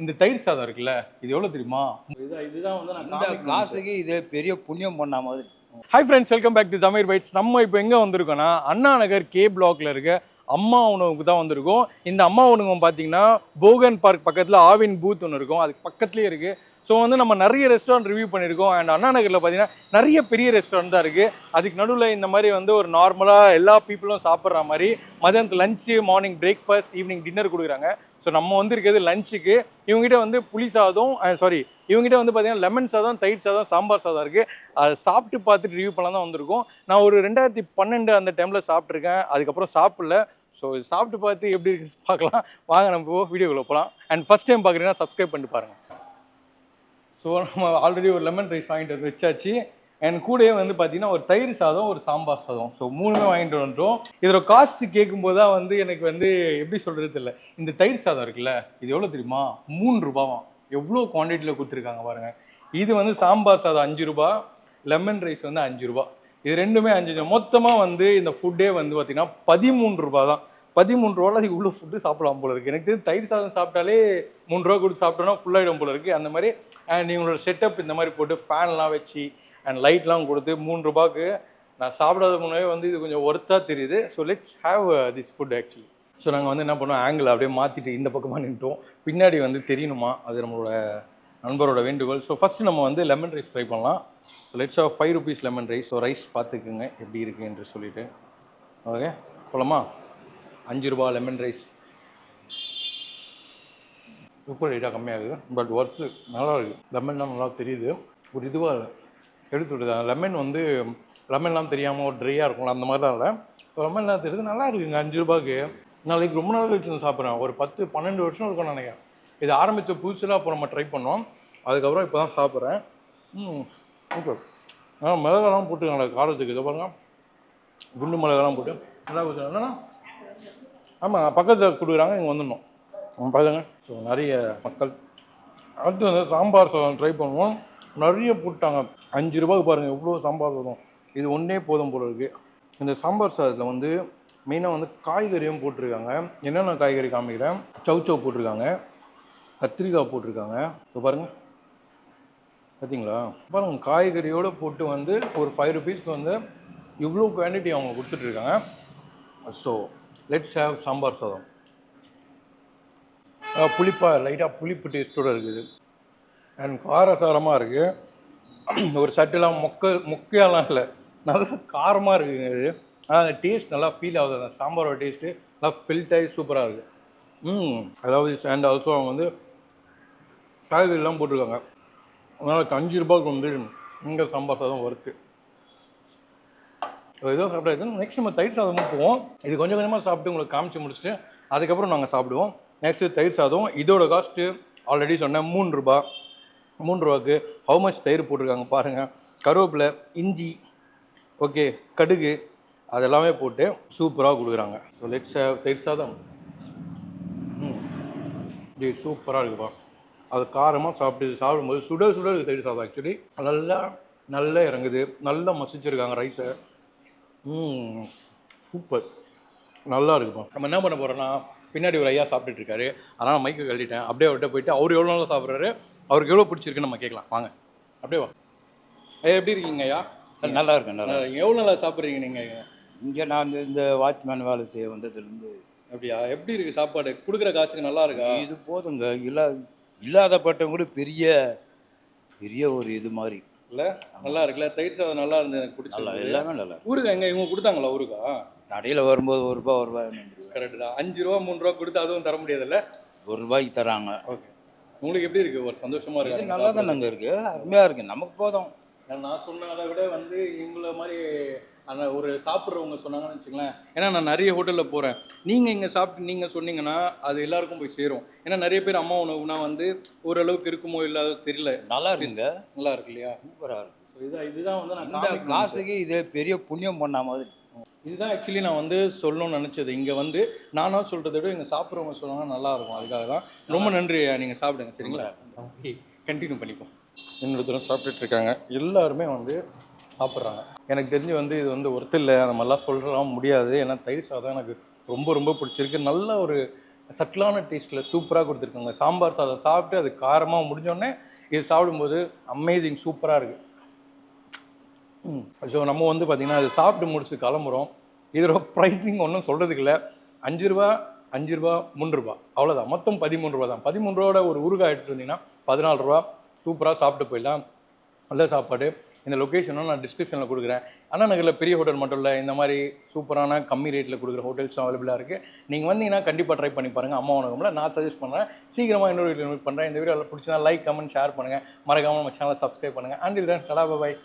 இந்த தயிர் சாதம் இருக்குல்ல இது எவ்வளோ தெரியுமா? இதுதான் இதுதான் வந்து நான் காசுக்கு இது பெரிய புண்ணியம் பண்ண மாதிரி. Hi friends welcome back to Tamil bytes நம்ம இப்போ எங்கே வந்திருக்கோம்னா அண்ணா நகர் கே பிளாக்ல இருக்க அம்மா உணவுக்கு தான் வந்திருக்கோம். இந்த அம்மா உணவகம் பார்த்தீங்கன்னா போகன் பார்க் பக்கத்தில் ஆவின் பூத் ஒன்று இருக்கும். அதுக்கு பக்கத்துலேயே இருக்குது ஸோ வந்து நம்ம நிறைய ரெஸ்டாரண்ட் ரிவ்யூ பண்ணியிருக்கோம். அண்ட் அண்ணா நகரில் பார்த்தீங்கன்னா நிறைய பெரிய ரெஸ்டாரண்ட் தான் இருக்குது அதுக்கு நடுவில் இந்த மாதிரி வந்து ஒரு நார்மலாக எல்லா பீப்புளும் சாப்பிட்ற மாதிரி மதியானத்து lunch morning breakfast evening dinner கொடுக்குறாங்க. ஸோ நம்ம வந்திருக்கிறது லஞ்சுக்கு இவங்ககிட்ட வந்து புளி சாதம் சாரி இவங்ககிட்ட வந்து பார்த்தீங்கன்னா லெமன் சாதம் தயிர் சாதம் சாம்பார் சாதம் இருக்குது அதை சாப்பிட்டு பார்த்துட்டு ரிவ்யூ பண்ணலாம் தான் வந்திருக்கோம். நான் ஒரு ரெண்டாயிரத்தி பன்னெண்டு அந்த டைமில் சாப்பிட்ருக்கேன் அதுக்கப்புறம் சாப்பிடல. ஸோ சாப்பிட்டு பார்த்து எப்படி இருக்குன்னு பார்க்கலாம். வாங்க நம்ம வீடியோக்குள்ளே போகலாம் அண்ட் ஃபஸ்ட் டைம் பார்க்குறீங்கன்னா சப்ஸ்கிரைப் பண்ணிட்டு பாருங்கள் ஸோ நம்ம ஆல்ரெடி ஒரு லெமன் ரைஸ் வாங்கிட்டு வந்து வச்சாச்சு. அண்ட் கூடயே வந்து பார்த்தீங்கன்னா ஒரு தயிர் சாதம் ஒரு சாம்பார் சாதம். ஸோ மூணுமே வாங்கிட்டு வந்துட்டோம். இதோட காஸ்ட் கேட்கும்போது தான் வந்து எனக்கு வந்து எப்படி சொல்கிறது தெரியல. இந்த தயிர் சாதம் இருக்குல்ல இது எவ்வளோ தெரியுமா? மூணு ரூபாவாம் எவ்வளோ குவான்டிட்டியில் கொடுத்துருக்காங்க பாருங்கள் இது வந்து சாம்பார் சாதம் அஞ்சு ரூபா லெமன் ரைஸ் வந்து அஞ்சு ரூபா. இது ரெண்டுமே அஞ்சு அஞ்சு மொத்தமாக வந்து இந்த ஃபுட்டே வந்து பார்த்தீங்கன்னா பதிமூணு ரூபா தான். பதிமூணு ரூபாவில் இவ்வளோ ஃபுட்டு சாப்பிடலாம் போல இருக்குது எனக்கு தெரிஞ்சு தயிர் சாதம் சாப்பிட்டாலே மூணு ரூபா கொடுத்து சாப்பிட்டோன்னா ஃபுல்லாகிடும் போல இருக்குது அந்த மாதிரி அண்ட் இவங்களோட செட்டப் இந்த மாதிரி போட்டு ஃபேன்லாம் வச்சு அண்ட் லைட்லாம் கொடுத்து மூணு ரூபாய்க்கு நான் சாப்பிடாத முன்னாவே வந்து இது கொஞ்சம் ஒர்த்தாக தெரியுது. So let's have this food actually so நாங்கள் வந்து என்ன பண்ணோம்? ஆங்கிள் அப்படியே மாற்றிட்டு இந்த பக்கமாக நின்றுட்டோம் பின்னாடி வந்து தெரியணுமா? அது நம்மளோட நண்பரோட வேண்டுகோள். ஸோ ஃபஸ்ட்டு நம்ம வந்து லெமன் ரைஸ் ட்ரை பண்ணலாம். So let's off five rupees lemon rice so rice பார்த்துக்குங்க எப்படி இருக்கு என்று சொல்லிட்டு. ஓகே போலாமா? அஞ்சு ரூபா லெமன் ரைஸ் உப்பு ரேட்டாக கம்மியாகுது பட் ஒர்த்து நல்லா இருக்குது லெமன்லாம் நல்லா தெரியுது. ஒரு இதுவாக இல்லை எடுத்து விடுது. லெமன் வந்து லெமன்லாம் தெரியாமல் ஒரு ட்ரையாக இருக்கும்ல அந்த மாதிரிலாம் இல்லை. லெமன்லாம் தெரியுது நல்லா இருக்குங்க அஞ்சு ரூபாய்க்கு. நாளைக்கு ரொம்ப நாள் கழிச்சு சாப்பிட்றேன். ஒரு பத்து பன்னெண்டு வருஷம் இருக்கும்னு நினைக்கிறேன். இது ஆரம்பித்த புதுசில் அப்போ நம்ம ட்ரை பண்ணோம். அதுக்கப்புறம் இப்போ தான் சாப்பிட்றேன். ம் ஓகே ஆ மிளகாலாம் போட்டுருக்காங்க காரத்துக்கு. இதை பாருங்க. குண்டு மிளகாலாம் போட்டு. நல்லா கொடுத்துருங்க என்னன்னா ஆமாம் பக்கத்தில் கொடுக்குறாங்க இங்கே வந்துடணும். அவங்க பாருங்க. ஸோ நிறைய மக்கள். அடுத்து வந்து சாம்பார் சாதம் ட்ரை பண்ணுவோம். நிறைய போட்டாங்க. அஞ்சு ரூபாய்க்கு பாருங்கள் எவ்வளோ சாம்பார் சாதம் இது ஒன்றே போதும் போல இருக்குது இந்த சாம்பார் சாதத்தில் வந்து மெயினாக வந்து காய்கறியும் போட்டிருக்காங்க. என்னென்ன காய்கறி காமிக்கிறேன்? சவுச்சவ் போட்டிருக்காங்க. கத்திரிக்காய் போட்டிருக்காங்க. இப்போ பாருங்கள் பார்த்தீங்களா பாருங்கள் காய்கறியோடு போட்டு வந்து ஒரு ஃபைவ் ருபீஸ்க்கு வந்து இவ்வளோ குவான்டிட்டி அவங்க கொடுத்துட்ருக்காங்க. ஸோ லெட்ஸ் ஹேவ் சாம்பார் சாதம். புளிப்பாக புளிப்பா லைட்டாக புளிப்பு டேஸ்ட்டோடு இருக்குது. அண்ட் காரசாரமாக இருக்குது ஒரு சட்டெல்லாம் மொக்க மொக்கையாலாம் இல்லை. நல்லா காரமாக இருக்குங்க இது. ஆனால் அந்த டேஸ்ட் நல்லா ஃபீல் ஆகுது. அந்த சாம்பாரோட டேஸ்ட்டு நல்லா ஃபில்ட் ஆகி சூப்பராக இருக்குது ம். அதாவது அண்ட் ஆல்சோ அவங்க வந்து காய்கறிலாம் போட்டிருக்காங்க. அதனால் அஞ்சு ரூபாய்க்கு வந்து இங்கே சாம்பார் சாதம் ஒர்க்கு ஏதோ சாப்பிடாது நெக்ஸ்ட் நம்ம தயிர் சாதமும் போவோம். இது கொஞ்சம் கொஞ்சமாக சாப்பிட்டு உங்களுக்கு காமிச்சு முடிச்சுட்டு அதுக்கப்புறம் நாங்கள் சாப்பிடுவோம். நெக்ஸ்ட்டு தயிர் சாதம் இதோட காஸ்ட்டு ஆல்ரெடி சொன்னேன் மூணு ரூபா மூணு ரூபாக்கு ஹவு மச் தயிர் போட்டிருக்காங்க பாருங்கள் கருவேப்பிலை இஞ்சி ஓகே கடுகு அதெல்லாமே போட்டு சூப்பராக கொடுக்குறாங்க. ஸோ லெட்ஸ் தயிர் சாதம். ம். இது சூப்பராக இருக்குப்பா. அது காரமாக சாப்பிட்டு சாப்பிடும்போது சுட சுட இருக்குது தயிர் சாதம் ஆக்சுவலி நல்லா நல்லா இறங்குது. நல்லா மசிச்சிருக்காங்க ரைஸை ம். சூப்பர் நல்லா இருக்குப்பா. நம்ம என்ன பண்ண போகிறோன்னா பின்னாடி ஒரு ஐயா சாப்பிட்டுட்டு இருக்காரு. அதனால் மைக்கை கழட்டிட்டேன். அப்படியே அவர்கிட்ட போயிட்டு அவர் எவ்வளோ நாளாக சாப்பிட்றாரு? அவருக்கு எவ்வளோ பிடிச்சிருக்குன்னு நம்ம கேட்கலாம். வாங்க. அப்படியே வா. எப்படி இருக்கீங்க ஐயா? நல்லா இருக்கு நல்லா இருக்கு. எவ்வளோ நாளாக சாப்பிட்றீங்க நீங்கள் இங்கே நான் இந்த- இந்த வாட்ச்மேன் வேலை செய்ய வந்ததுலேருந்து அப்படியா? எப்படி இருக்குது சாப்பாடு? கொடுக்குற காசுக்கு நல்லா இருக்கா? இது போதுங்க. இல்லா இல்லாதப்பட்டவங்க கூட பெரிய பெரிய ஒரு இது மாதிரி. இல்லை? நல்லா இருக்குல்ல? தயிர் சாதம் நல்லா இருந்து எனக்கு நல்லா பிடிச்சது எல்லாமே நல்லா இருக்கு. ஊருக்கா எங்க இவங்க கொடுத்தாங்களா ஊருக்கா கடையில் வரும்போது ஒரு ரூபா ஒரு ரூபாய் நின்றுவேன் கரெக்ட் தான். அஞ்சு ரூபா மூணு ரூபா கொடுத்து அதுவும் தர முடியாதுல்ல? ஒரு ரூபாய்க்கு தராங்க. ஓகே. உங்களுக்கு எப்படி இருக்கு? ஒரு சந்தோஷமா இது இருக்கு நல்லா தானேங்க இருக்கு. அருமையாக இருக்கு. நமக்கு போதும். நான் சொன்னதை விட வந்து இவங்கள மாதிரி அந்த ஒரு சாப்பிட்றவங்க சொன்னாங்கன்னு வச்சுங்களேன் ஏன்னா நான் நிறைய ஹோட்டலில் போகிறேன் நீங்கள் இங்கே சாப்பிட்டு நீங்கள் சொன்னீங்கன்னா அது எல்லாருக்கும் போய் சேரும். ஏன்னா நிறைய பேர் அம்மா உணவுனா வந்து ஓரளவுக்கு இருக்குமோ இல்லாதோ தெரியல. நல்லா இருக்குங்க. நல்லா இருக்கு இல்லையா? சூப்பராக இருக்கு. இதுதான் வந்து நான் இந்த காசுக்கு இது பெரிய புண்ணியம் பண்ண மாதிரி. இதுதான் ஆக்சுவலி நான் வந்து சொல்லணும்னு நினச்சது. இங்கே வந்து நானாக சொல்கிறத விட இங்கே சாப்பிட்றவங்க சொன்னாங்கன்னா நல்லா இருக்கும் அதுக்காக தான் ரொம்ப நன்றி நீங்கள் சாப்பிடுங்க. சரிங்களா? கண்டினியூ பண்ணிப்போம். இன்னொரு தூரம் சாப்பிட்டுட்டு இருக்காங்க. எல்லாருமே வந்து சாப்பிட்றாங்க. எனக்கு தெரிஞ்சு வந்து இது வந்து ஒருத்தர் இல்லை. மாதிரிலாம் சொல்லலாம் முடியாது. ஏன்னா தயிர் சாதம் எனக்கு ரொம்ப ரொம்ப பிடிச்சிருக்கு. நல்ல ஒரு சட்டிலான டேஸ்ட்டில் சூப்பராக கொடுத்துருக்காங்க. சாம்பார் சாதம் சாப்பிட்டு அது காரமாக முடிஞ்சோடனே இது சாப்பிடும்போது அமேசிங் சூப்பராக இருக்குது ஸோ நம்ம வந்து பார்த்திங்கன்னா அது சாப்பிட்டு முடிச்சு கிளம்புறோம். இதோட ப்ரைஸிங் ஒன்றும் சொல்கிறதுக்கு இல்லை. அஞ்சு ரூபா அஞ்சு ரூபா மூணு ரூபா. அவ்வளோதான் மொத்தம் பதிமூணு ரூபா தான். பதிமூணு ரூபாவோட ஒரு ஊறுகாய் எடுத்துட்டு வந்தீங்கன்னா பதினாலு ரூபா சூப்பராக சாப்பிட்டு போயிடலாம். நல்ல சாப்பாடு. இந்த லொக்கேஷனும் நான் டிஸ்கிரிப்ஷனில் கொடுக்குறேன். அண்ணா நகரில் பெரிய ஹோட்டல் மட்டும் இல்லை இந்த மாதிரி சூப்பரான கம்மி ரேட்டில் கொடுக்குற ஹோட்டல்ஸும் அவைலபிளாக இருக்குது நீங்கள் வந்தீங்கன்னா கண்டிப்பாக ட்ரை பண்ணி பாருங்கள் அம்மா உணவுல நான் சஜஸ்ட் பண்ணுறேன் சீக்கிரமாக இன்னொரு வீட்டில் பண்ணுறேன் இந்த வீடியோவில் பிடிச்சினா லைக் கமெண்ட் ஷேர் பண்ணுங்கள் மறக்காமல் நம்ம சேனலை சப்ஸ்கிரைப் பண்ணுங்கள் அண்ட் இல்லை கடா பாய்